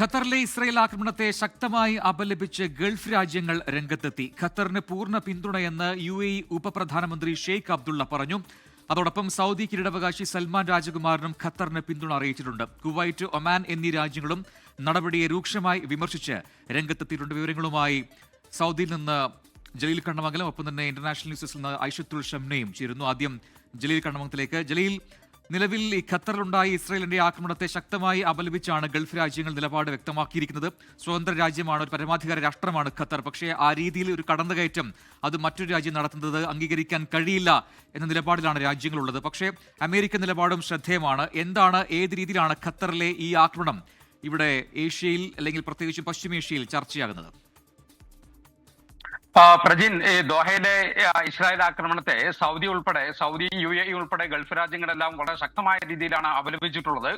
ഖത്തറിലെ ഇസ്രയേൽ ആക്രമണത്തെ ശക്തമായി അപലപിച്ച് ഗൾഫ് രാജ്യങ്ങൾ രംഗത്തെത്തി. ഖത്തറിന് പൂർണ പിന്തുണയെന്ന് യു എ ഇ ഉപപ്രധാനമന്ത്രി ഷെയ്ഖ് അബ്ദുള്ള പറഞ്ഞു. അതോടൊപ്പം സൗദി കിരീടാവകാശി സൽമാൻ രാജകുമാരനും ഖത്തറിന് പിന്തുണ അറിയിച്ചിട്ടുണ്ട്. കുവൈറ്റ് ഒമാൻ എന്നീ രാജ്യങ്ങളും നടപടിയെ രൂക്ഷമായി വിമർശിച്ച് രംഗത്തെത്തിയിട്ടുണ്ട്. വിവരങ്ങളുമായി സൗദിയിൽ നിന്ന് ജലീൽ കണ്ണമംഗലം ഒപ്പം തന്നെ ഇന്റർനാഷണൽ ന്യൂസിൽ നിന്ന് ഐഷത്തുൽ ഷംനയും ചേരുന്നു. ആദ്യം ജലീൽ കണ്ണമംഗലത്തിലേക്ക്. ജലീൽ നിലവിൽ ഈ ഖത്തറിലുണ്ടായ ഇസ്രയേലിന്റെ ആക്രമണത്തെ ശക്തമായി അപലപിച്ചാണ് ഗൾഫ് രാജ്യങ്ങൾ നിലപാട് വ്യക്തമാക്കിയിരിക്കുന്നത്. സ്വതന്ത്ര രാജ്യമാണ് ഒരു പരമാധികാര രാഷ്ട്രമാണ് ഖത്തർ. പക്ഷേ ആ രീതിയിൽ ഒരു കടന്നുകയറ്റം അത് മറ്റൊരു രാജ്യം നടത്തുന്നത് അംഗീകരിക്കാൻ കഴിയില്ല എന്ന നിലപാടിലാണ് രാജ്യങ്ങളുള്ളത്. പക്ഷേ അമേരിക്കൻ നിലപാടും ശ്രദ്ധേയമാണ്. എന്താണ് ഏത് രീതിയിലാണ് ഖത്തറിലെ ഈ ആക്രമണം ഇവിടെ ഏഷ്യയിൽ അല്ലെങ്കിൽ പ്രത്യേകിച്ച് പശ്ചിമേഷ്യയിൽ ചർച്ചയാകുന്നത്? പ്രജിൻ ഈ ദോഹയിലെ ഇസ്രായേൽ ആക്രമണത്തെ സൗദി ഉൾപ്പെടെ സൗദി യു എ ഉൾപ്പെടെ ഗൾഫ് രാജ്യങ്ങളെല്ലാം വളരെ ശക്തമായ രീതിയിലാണ് അപലപിച്ചിട്ടുള്ളത്.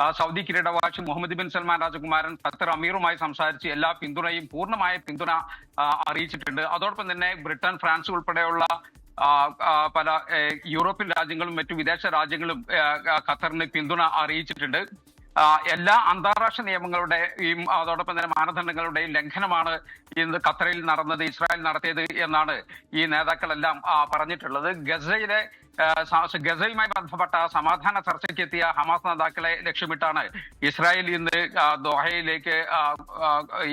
ആ, സൗദി കിരീടവാശി മുഹമ്മദ് ബിൻ സൽമാൻ രാജകുമാരൻ ഖത്തർ അമീറുമായി സംസാരിച്ച് എല്ലാ പിന്തുണയും പൂർണമായ പിന്തുണ അറിയിച്ചിട്ടുണ്ട്. അതോടൊപ്പം തന്നെ ബ്രിട്ടൻ ഫ്രാൻസ് ഉൾപ്പെടെയുള്ള പല യൂറോപ്യൻ രാജ്യങ്ങളും മറ്റു വിദേശ രാജ്യങ്ങളും ഖത്തറിന് പിന്തുണ അറിയിച്ചിട്ടുണ്ട്. എല്ലാ അന്താരാഷ്ട്ര നിയമങ്ങളുടെയും അതോടൊപ്പം തന്നെ മാനദണ്ഡങ്ങളുടെയും ലംഘനമാണ് ഇന്ന് ഖത്തറിൽ നടന്നത് ഇസ്രായേൽ നടത്തിയത് എന്നാണ് ഈ നേതാക്കളെല്ലാം പറഞ്ഞിട്ടുള്ളത്. ഗസയിലെ ഗസയുമായി ബന്ധപ്പെട്ട സമാധാന ചർച്ചയ്ക്ക് എത്തിയ ഹമാസ് നേതാക്കളെ ലക്ഷ്യമിട്ടാണ് ഇസ്രായേൽ ഇന്ന് ദോഹയിലേക്ക്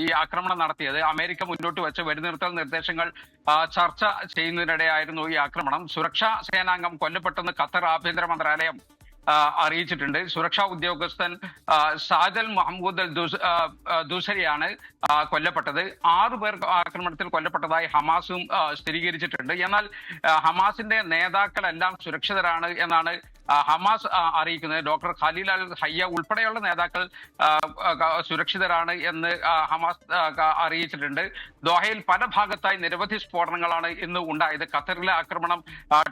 ഈ ആക്രമണം നടത്തിയത്. അമേരിക്ക മുന്നോട്ട് വെച്ച് വെടിനിർത്തൽ നിർദ്ദേശങ്ങൾ ചർച്ച ചെയ്യുന്നതിനിടെയായിരുന്നു ഈ ആക്രമണം. സുരക്ഷാ സേനാംഗം കൊല്ലപ്പെട്ടെന്ന് ഖത്തർ ആഭ്യന്തര മന്ത്രാലയം അറിയിച്ചിട്ടുണ്ട്. സുരക്ഷാ ഉദ്യോഗസ്ഥൻ സാജൽ മഹമ്മൂദ് ദുസരിയാണ് കൊല്ലപ്പെട്ടത്. ആറു പേർ ആക്രമണത്തിൽ കൊല്ലപ്പെട്ടതായി ഹമാസും സ്ഥിരീകരിച്ചിട്ടുണ്ട്. എന്നാൽ ഹമാസിന്റെ നേതാക്കളെല്ലാം സുരക്ഷിതരാണ് എന്നാണ് ഹമാസ് അറിയിക്കുന്നത്. ഡോക്ടർ ഖലീൽ അൽ ഹയ്യ ഉൾപ്പെടെയുള്ള നേതാക്കൾ സുരക്ഷിതരാണ് എന്ന് ഹമാസ് അറിയിച്ചിട്ടുണ്ട്. ദോഹയിൽ പല ഭാഗത്തായി നിരവധി സ്ഫോടനങ്ങളാണ് ഇന്ന് ഉണ്ടായത്. ഖത്തറിലെ ആക്രമണം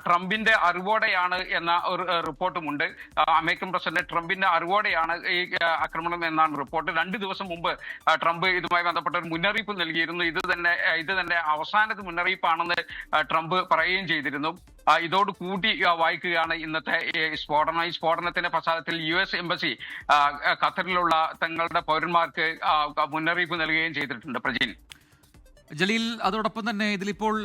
ട്രംപിന്റെ അറിവോടെയാണ് എന്ന ഒരു റിപ്പോർട്ടുമുണ്ട്. അമേരിക്കൻ പ്രസിഡന്റ് ട്രംപിന്റെ അറിവോടെയാണ് ഈ ആക്രമണം എന്നാണ് റിപ്പോർട്ട്. രണ്ട് ദിവസം മുമ്പ് ട്രംപ് ഇതുമായി ബന്ധപ്പെട്ട ഒരു മുന്നറിയിപ്പ് നൽകിയിരുന്നു. ഇത് തന്നെ ഇത് തന്നെ അവസാനത്തെ മുന്നറിയിപ്പാണെന്ന് ട്രംപ് പറയുകയും ചെയ്തിരുന്നു. ഇതോട് കൂട്ടി വായിക്കുകയാണ് ഇന്നത്തെ സ്ഫോടനം. ഈ സ്ഫോടനത്തിന്റെ പശ്ചാത്തലത്തിൽ യു എസ് എംബസി ഖത്തറിലുള്ള തങ്ങളുടെ പൗരന്മാർക്ക് മുന്നറിയിപ്പ് നൽകുകയും ചെയ്തിട്ടുണ്ട്. പ്രജീൻ. ജലീൽ അതോടൊപ്പം തന്നെ ഇതിലിപ്പോൾ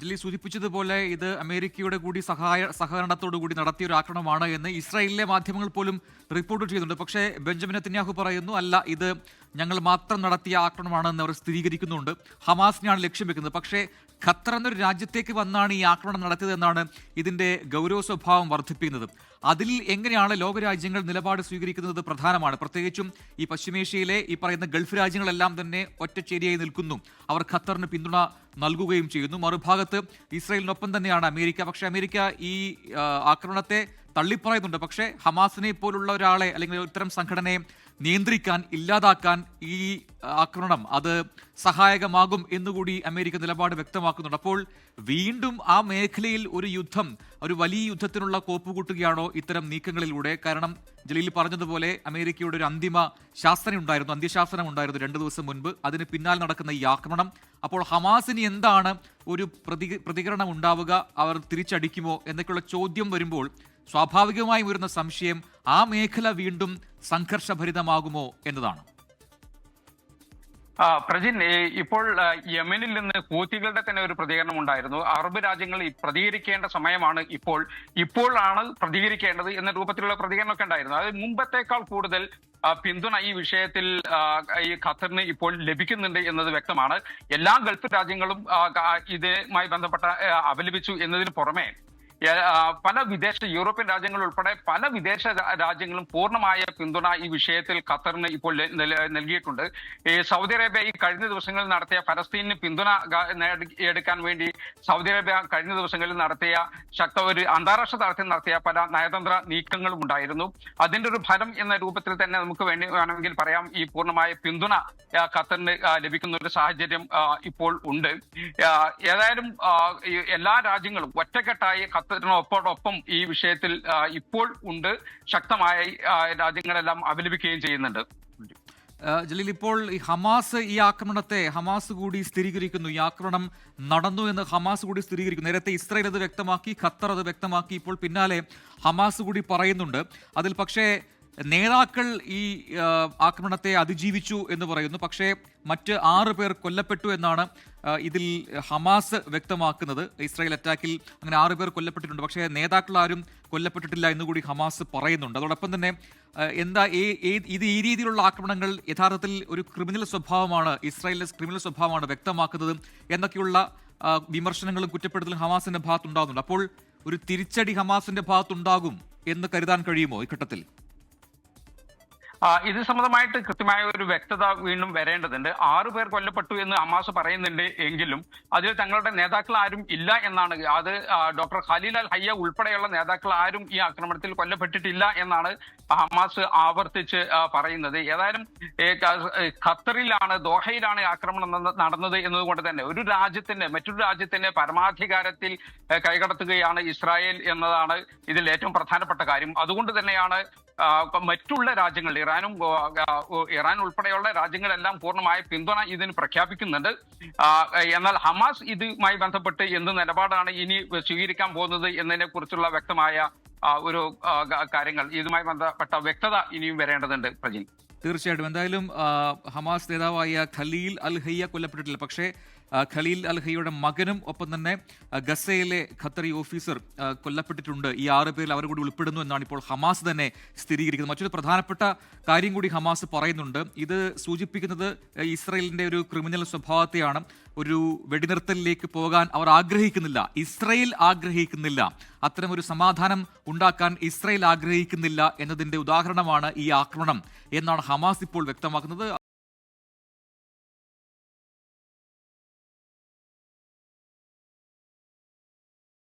ജലീൽ സൂചിപ്പിച്ചതുപോലെ ഇത് അമേരിക്കയുടെ കൂടി സഹായ സഹകരണത്തോടു കൂടി നടത്തിയ ഒരു ആക്രമണമാണ് എന്ന് ഇസ്രായേലിലെ മാധ്യമങ്ങൾ പോലും റിപ്പോർട്ട് ചെയ്യുന്നുണ്ട്. പക്ഷേ ബെഞ്ചമിൻ നെത്തന്യാഹു പറയുന്നു അല്ല ഇത് ഞങ്ങൾ മാത്രം നടത്തിയ ആക്രമണമാണെന്ന് അവർ സ്ഥിരീകരിക്കുന്നുണ്ട്. ഹമാസിനെയാണ് ലക്ഷ്യം വെക്കുന്നത്. പക്ഷേ ഖത്തർ എന്നൊരു രാജ്യത്തേക്ക് വന്നാണ് ഈ ആക്രമണം നടത്തിയതെന്നാണ് ഇതിന്റെ ഗൗരവ സ്വഭാവം വർദ്ധിപ്പിക്കുന്നത്. അതിൽ എങ്ങനെയാണ് ലോകരാജ്യങ്ങൾ നിലപാട് സ്വീകരിക്കുന്നത് പ്രധാനമാണ്. പ്രത്യേകിച്ചും ഈ പശ്ചിമേഷ്യയിലെ ഈ പറയുന്ന ഗൾഫ് രാജ്യങ്ങളെല്ലാം തന്നെ ഒറ്റച്ചേരിയായി നിൽക്കുന്നു. അവർ ഖത്തറിന് പിന്തുണ നൽകുകയും ചെയ്യുന്നു. മറുഭാഗത്ത് ഇസ്രായേലിനൊപ്പം തന്നെയാണ് അമേരിക്ക. പക്ഷേ അമേരിക്ക ഈ ആക്രമണത്തെ തള്ളിപ്പറയുന്നുണ്ട്. പക്ഷേ ഹമാസിനെ പോലുള്ള ഒരാളെ അല്ലെങ്കിൽ ഇത്തരം സംഘടനയെ നിയന്ത്രിക്കാൻ ഇല്ലാതാക്കാൻ ഈ ആക്രമണം അത് സഹായകമാകും എന്നുകൂടി അമേരിക്ക നിലപാട് വ്യക്തമാക്കുന്നുണ്ട്. അപ്പോൾ വീണ്ടും ആ മേഖലയിൽ ഒരു യുദ്ധം ഒരു വലിയ യുദ്ധത്തിനുള്ള കോപ്പുകൂട്ടുകയാണോ ഇത്തരം നീക്കങ്ങളിലൂടെ? കാരണം ജലീൽ പറഞ്ഞതുപോലെ അമേരിക്കയുടെ ഒരു അന്തിമ ശാസ്ത്രം ഉണ്ടായിരുന്നു അന്ത്യശാസ്ത്രം ഉണ്ടായിരുന്നു രണ്ടു ദിവസം മുൻപ്. അതിന് പിന്നാലെ നടക്കുന്ന ഈ ആക്രമണം. അപ്പോൾ ഹമാസിന് എന്താണ് ഒരു പ്രതി പ്രതികരണം ഉണ്ടാവുക? അവർ തിരിച്ചടിക്കുമോ? എന്നൊക്കെയുള്ള ചോദ്യം വരുമ്പോൾ സ്വാഭാവികമായും വരുന്ന സംശയം ആ മേഖല വീണ്ടും സംഘർഷഭരിതമാകുമോ എന്നതാണ്. പ്രജിൻ ഇപ്പോൾ യമനിൽ നിന്ന് ഹൂത്തികളുടെ തന്നെ ഒരു പ്രതികരണം ഉണ്ടായിരുന്നു. അറബ് രാജ്യങ്ങൾ പ്രതികരിക്കേണ്ട സമയമാണ് ഇപ്പോൾ. ഇപ്പോഴാണ് പ്രതികരിക്കേണ്ടത് എന്ന രൂപത്തിലുള്ള പ്രതികരണമൊക്കെ ഉണ്ടായിരുന്നു. അത് മുമ്പത്തേക്കാൾ കൂടുതൽ പിന്തുണ ഈ വിഷയത്തിൽ ഈ ഖത്തറിന് ഇപ്പോൾ ലഭിക്കുന്നുണ്ട് എന്നത് വ്യക്തമാണ്. എല്ലാ ഗൾഫ് രാജ്യങ്ങളും ഇതുമായി ബന്ധപ്പെട്ട അവലപിച്ചു എന്നതിന് പുറമെ പല വിദേശ യൂറോപ്യൻ രാജ്യങ്ങൾ ഉൾപ്പെടെ പല വിദേശ രാജ്യങ്ങളും പൂർണമായ പിന്തുണ ഈ വിഷയത്തിൽ ഖത്തറിന് ഇപ്പോൾ നൽകിയിട്ടുണ്ട്. ഈ സൗദി അറേബ്യ ഈ കഴിഞ്ഞ ദിവസങ്ങളിൽ നടത്തിയ ഫലസ്തീനിന് പിന്തുണ എടുക്കാൻ വേണ്ടി സൗദി അറേബ്യ കഴിഞ്ഞ ദിവസങ്ങളിൽ നടത്തിയ ശക്ത ഒരു അന്താരാഷ്ട്ര തലത്തിൽ നടത്തിയ പല നയതന്ത്ര നീക്കങ്ങളും ഉണ്ടായിരുന്നു. അതിന്റെ ഒരു ഫലം എന്ന രൂപത്തിൽ തന്നെ നമുക്ക് വേണ്ടി വേണമെങ്കിൽ പറയാം ഈ പൂർണമായ പിന്തുണ ഖത്തറിന് ലഭിക്കുന്ന ഒരു സാഹചര്യം ഇപ്പോൾ ഉണ്ട്. ഏതായാലും എല്ലാ രാജ്യങ്ങളും ഒറ്റക്കെട്ടായി ഖത്തറിനൊപ്പോടൊപ്പം ഈ വിഷയത്തിൽ ഇപ്പോൾ ഉണ്ട്. ശക്തമായി രാജ്യങ്ങളെല്ലാം അപലപിക്കുകയും ചെയ്യുന്നുണ്ട്. ജലീൽ ഇപ്പോൾ ഈ ഹമാസ് ഈ ആക്രമണത്തെ ഹമാസ് കൂടി സ്ഥിരീകരിക്കുന്നു. ഈ ആക്രമണം നടന്നു എന്ന് ഹമാസ് കൂടി സ്ഥിരീകരിക്കുന്നു. നേരത്തെ ഇസ്രായേൽ അത് വ്യക്തമാക്കി ഖത്തർ അത് വ്യക്തമാക്കി. ഇപ്പോൾ പിന്നാലെ ഹമാസ് കൂടി പറയുന്നുണ്ട്. അതിൽ പക്ഷേ നേതാക്കൾ ഈ ആക്രമണത്തെ അതിജീവിച്ചു എന്ന് പറയുന്നു. പക്ഷേ മറ്റ് ആറ് പേർ കൊല്ലപ്പെട്ടു എന്നാണ് ഇതിൽ ഹമാസ് വ്യക്തമാക്കുന്നത്. ഇസ്രായേൽ അറ്റാക്കിൽ അങ്ങനെ ആറ് പേർ കൊല്ലപ്പെട്ടിട്ടുണ്ട്. പക്ഷേ നേതാക്കൾ ആരും കൊല്ലപ്പെട്ടിട്ടില്ല എന്നുകൂടി ഹമാസ് പറയുന്നുണ്ട്. അതോടൊപ്പം തന്നെ എന്താ ഇത് ഈ രീതിയിലുള്ള ആക്രമണങ്ങൾ യഥാർത്ഥത്തിൽ ഒരു ക്രിമിനൽ സ്വഭാവമാണ് ഇസ്രായേലിന്റെ ക്രിമിനൽ സ്വഭാവമാണ് വ്യക്തമാക്കുന്നത് എന്നൊക്കെയുള്ള വിമർശനങ്ങളും കുറ്റപ്പെടുത്തലും ഹമാസിന്റെ ഭാഗത്തുണ്ടാകുന്നുണ്ട്. അപ്പോൾ ഒരു തിരിച്ചടി ഹമാസിന്റെ ഭാഗത്തുണ്ടാകും എന്ന് കരുതാൻ കഴിയുമോ ഈ ഘട്ടത്തിൽ? ഇത് സംബന്ധമായിട്ട് കൃത്യമായ ഒരു വ്യക്തത വീണ്ടും വരേണ്ടതുണ്ട്. ആറു പേർ കൊല്ലപ്പെട്ടു എന്ന് അമാസ് പറയുന്നുണ്ട് എങ്കിലും അതിൽ തങ്ങളുടെ നേതാക്കൾ ആരും ഇല്ല എന്നാണ്. അത് ഡോക്ടർ ഖലീൽ അൽ ഹയ്യ ഉൾപ്പെടെയുള്ള നേതാക്കൾ ആരും ഈ ആക്രമണത്തിൽ കൊല്ലപ്പെട്ടിട്ടില്ല എന്നാണ് ഹമാസ് ആവർത്തിച്ച് പറയുന്നത്. ഏതായാലും ഖത്തറിലാണ് ദോഹയിലാണ് ആക്രമണം നടന്ന- നടന്നത് എന്നതുകൊണ്ട് തന്നെ ഒരു രാജ്യത്തിന്റെ മറ്റൊരു രാജ്യത്തിന്റെ പരമാധികാരത്തിൽ കൈകടത്തുകയാണ് ഇസ്രായേൽ എന്നതാണ് ഇതിൽ ഏറ്റവും പ്രധാനപ്പെട്ട കാര്യം. അതുകൊണ്ട് തന്നെയാണ് മറ്റുള്ള രാജ്യങ്ങൾ ഇറാനും ഇറാൻ ഉൾപ്പെടെയുള്ള രാജ്യങ്ങളെല്ലാം പൂർണമായ പിന്തുണ ഇതിന് പ്രഖ്യാപിക്കുന്നുണ്ട്. എന്നാൽ ഹമാസ് ഇതുമായി ബന്ധപ്പെട്ട് എന്ത് നിലപാടാണ് ഇനി സ്വീകരിക്കാൻ പോകുന്നത് എന്നതിനെ കുറിച്ചുള്ള വ്യക്തമായ ഒരു കാര്യങ്ങൾ ഇതുമായി ബന്ധപ്പെട്ട വ്യക്തത ഇനിയും വരേണ്ടതുണ്ട് പ്രജിൻ. തീർച്ചയായിട്ടും. എന്തായാലും ഹമാസ് നേതാവായ ഖലീൽ അൽ ഹയ്യ കൊല്ലപ്പെട്ടിട്ടില്ല. പക്ഷേ ഖലീൽ അൽഹയുടെ മകനും ഒപ്പം തന്നെ ഗസയിലെ ഖത്തറി ഓഫീസർ കൊല്ലപ്പെട്ടിട്ടുണ്ട്. ഈ ആറ് പേരിൽ അവർ കൂടി ഉൾപ്പെടുന്നു എന്നാണ് ഇപ്പോൾ ഹമാസ് തന്നെ സ്ഥിരീകരിക്കുന്നത്. മറ്റൊരു പ്രധാനപ്പെട്ട കാര്യം കൂടി ഹമാസ് പറയുന്നുണ്ട്. ഇത് സൂചിപ്പിക്കുന്നത് ഇസ്രയേലിന്റെ ഒരു ക്രിമിനൽ സ്വഭാവത്തെയാണ്. ഒരു വെടിനിർത്തലിലേക്ക് പോകാൻ അവർ ആഗ്രഹിക്കുന്നില്ല. ഇസ്രയേൽ ആഗ്രഹിക്കുന്നില്ല. അത്തരം ഒരു സമാധാനം ഉണ്ടാക്കാൻ ഇസ്രയേൽ ആഗ്രഹിക്കുന്നില്ല എന്നതിന്റെ ഉദാഹരണമാണ് ഈ ആക്രമണം എന്നാണ് ഹമാസ് ഇപ്പോൾ വ്യക്തമാക്കുന്നത്.